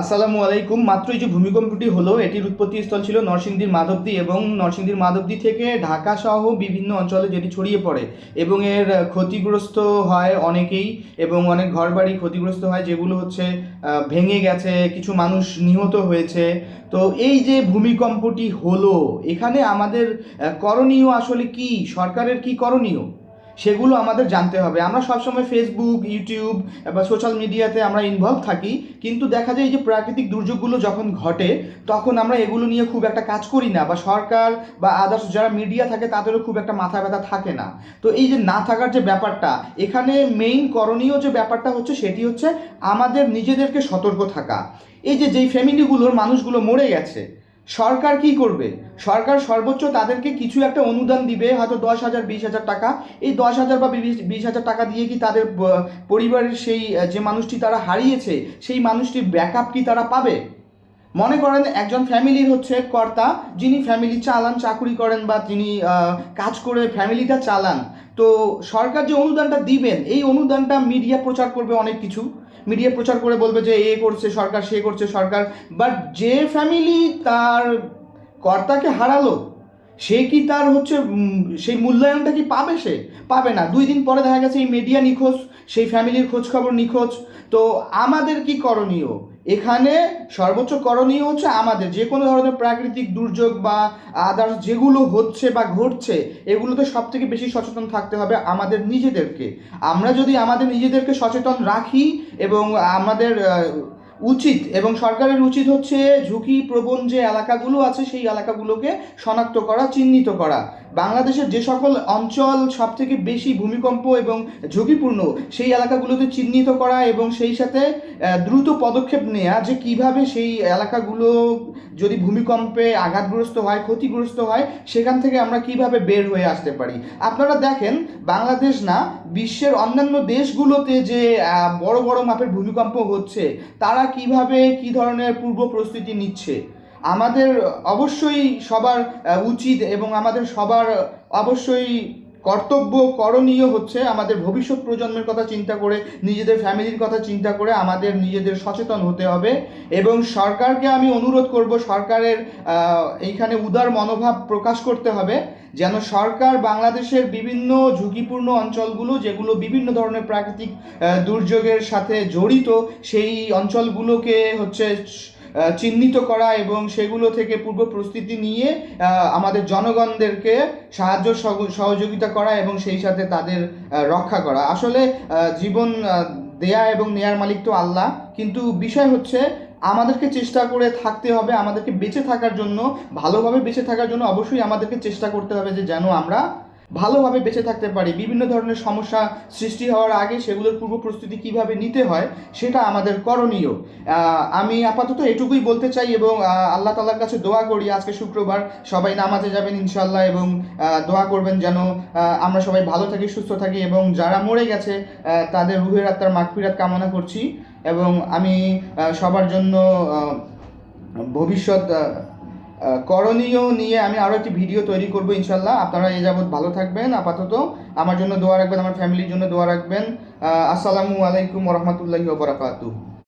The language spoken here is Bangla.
আসসালামু আলাইকুম। মাত্র এই যে ভূমিকম্পটি হলো, এটির উৎপত্তি স্থল ছিল নরসিংদীর মাধবদী এবং নরসিংদীর মাধবদী থেকে ঢাকা সহ বিভিন্ন অঞ্চলে যেটি ছড়িয়ে পড়ে এবং এর ক্ষতিগ্রস্ত হয় অনেকেই এবং অনেক ঘরবাড়ি ক্ষতিগ্রস্ত হয়, যেগুলো হচ্ছে ভেঙে গেছে, কিছু মানুষ নিহত হয়েছে। তো এই যে ভূমিকম্পটি হলো, এখানে আমাদের করণীয় আসলে কি? সরকারের কি করণীয়? সেগুলো আমাদের জানতে হবে। আমরা সবসময় ফেসবুক ইউটিউব বা সোশ্যাল মিডিয়াতে আমরা ইনভলভ থাকি। কিন্তু দেখা যায় যে প্রাকৃতিক দুর্যোগগুলো যখন ঘটে, তখন আমরা এগুলো নিয়ে খুব একটা কাজ করি না বা সরকার বা আদার্স যারা মিডিয়া থাকে, তাদেরও খুব একটা মাথা ব্যথা থাকে না। তো এই যে না থাকার যে ব্যাপারটা, এখানে মেইন করণীয় যে ব্যাপারটা হচ্ছে, সেটি হচ্ছে আমাদের নিজেদেরকে সতর্ক থাকা। এই যে, যেই ফ্যামিলিগুলোর মানুষগুলো মরে গেছে সরকার কি করবে? সরকার সর্বোচ্চ তাদেরকে কিছু একটা অনুদান দিবে হয়তো দশ হাজার বিশ হাজার টাকা। এই দশ হাজার বা বিশ- হাজার টাকা দিয়ে কি তাদের পরিবারের সেই যে মানুষটি তারা হারিয়েছে সেই মানুষটির ব্যাকআপ কি তারা পাবে? মনে করেন একজন ফ্যামিলির হচ্ছে কর্তা যিনি ফ্যামিলি চালান চাকুরি করেন বা আহ, কাজ করে ফ্যামিলিটা চালান। তো সরকার যে অনুদানটা দিবেন এই অনুদানটা মিডিয়া প্রচার করবে অনেক কিছু। মিডিয়া প্রচার করে বলবে যে এ করছে, সরকার সে করছে, সরকার। বাট যে ফ্যামিলি তার কর্তাকে হারালো, সে কি তার হচ্ছে সেই মূল্যায়নটা কি পাবে সে? পাবে না। দুই দিন পরে দেখা গেছে এই মিডিয়া নিখোঁজ, সেই ফ্যামিলির খোঁজ খবর নিখোঁজ। তো আমাদের কি করণীয়? এখানে সর্বোচ্চ করণীয় হচ্ছে আমাদের যে কোনো ধরনের প্রাকৃতিক দুর্যোগ বা আদার্স যেগুলো হচ্ছে বা ঘটছে, এগুলোতে সব থেকে বেশি সচেতন থাকতে হবে আমাদের নিজেদেরকে। আমরা যদি আমাদের নিজেদেরকে সচেতন রাখি এবং আমাদের উচিত এবং সরকারের উচিত হচ্ছে ঝুঁকি প্রবণ যে এলাকাগুলো আছে, সেই এলাকাগুলোকে শনাক্ত করা, চিহ্নিত করা। বাংলাদেশের যে সকল অঞ্চল সব থেকে বেশি ভূমিকম্প এবং ঝুঁকিপূর্ণ, সেই এলাকাগুলোতে চিহ্নিত করা এবং সেই সাথে দ্রুত পদক্ষেপ নেওয়া যে কীভাবে সেই এলাকাগুলো যদি ভূমিকম্পে আঘাতগ্রস্ত হয়, ক্ষতিগ্রস্ত হয়, সেখান থেকে আমরা কীভাবে বের হয়ে আসতে পারি? আপনারা দেখেন, বাংলাদেশ না, বিশ্বের অন্যান্য দেশগুলোতে যে বড় বড় মাপের ভূমিকম্প হচ্ছে, তারা কীভাবে কি ধরনের পূর্ব প্রস্তুতি নিচ্ছে? আমাদের অবশ্যই সবার উচিত এবং আমাদের সবার অবশ্যই কর্তব্য করণীয় হচ্ছে আমাদের ভবিষ্যৎ প্রজন্মের কথা চিন্তা করে, নিজেদের ফ্যামিলির কথা চিন্তা করে আমাদের নিজেদের সচেতন হতে হবে এবং সরকারকে আমি অনুরোধ করব, সরকারের এইখানে উদার মনোভাব প্রকাশ করতে হবে যেন সরকার বাংলাদেশের বিভিন্ন ঝুঁকিপূর্ণ অঞ্চলগুলো যেগুলো বিভিন্ন ধরনের প্রাকৃতিক দুর্যোগের সাথে জড়িত, সেই অঞ্চলগুলোকে হচ্ছে চিহ্নিত করা এবং সেগুলো থেকে পূর্ব প্রস্তুতি নিয়ে আমাদের জনগণদেরকে সাহায্য সহ- সহযোগিতা করা এবং সেই সাথে তাদের রক্ষা করা। আসলে জীবন দেয়া এবং নেয়ার মালিক তো আল্লাহ। কিন্তু বিষয় হচ্ছে, আমাদেরকে চেষ্টা করে থাকতে হবে, আমাদেরকে বেঁচে থাকার জন্য, ভালোভাবে বেঁচে থাকার জন্য অবশ্যই আমাদেরকে চেষ্টা করতে হবে যে যেন আমরা ভালোভাবে বেঁচে থাকতে পারি, বিভিন্ন ধরনের সমস্যা সৃষ্টি হওয়ার আগে সেগুলোর পূর্ব প্রস্তুতি কীভাবে নিতে হয় সেটা আমাদের করণীয়। আমি আপাতত এটুকুই বলতে চাই এবং আল্লাহ তালার কাছে দোয়া করি আজকে শুক্রবার। সবাই নামাজে যাবেন ইনশাল্লাহ এবং দোয়া করবেন যেন আমরা সবাই ভালো থাকি, সুস্থ থাকি এবং যারা মরে গেছে তাদের রুহের আত্মার মাগফিরাত কামনা করছি এবং আমি সবার জন্য ভবিষ্যৎ করণীয় নিয়ে আমি আরও একটি ভিডিও তৈরি করব ইনশাল্লাহ আপনারা এ যাবৎ ভালো থাকবেন, আপাতত। আমার জন্য দোয়া রাখবেন, আমার ফ্যামিলির জন্য দোয়া রাখবেন। আসসালামু আলাইকুম রহমতুল্লাহি ওবরাকাতু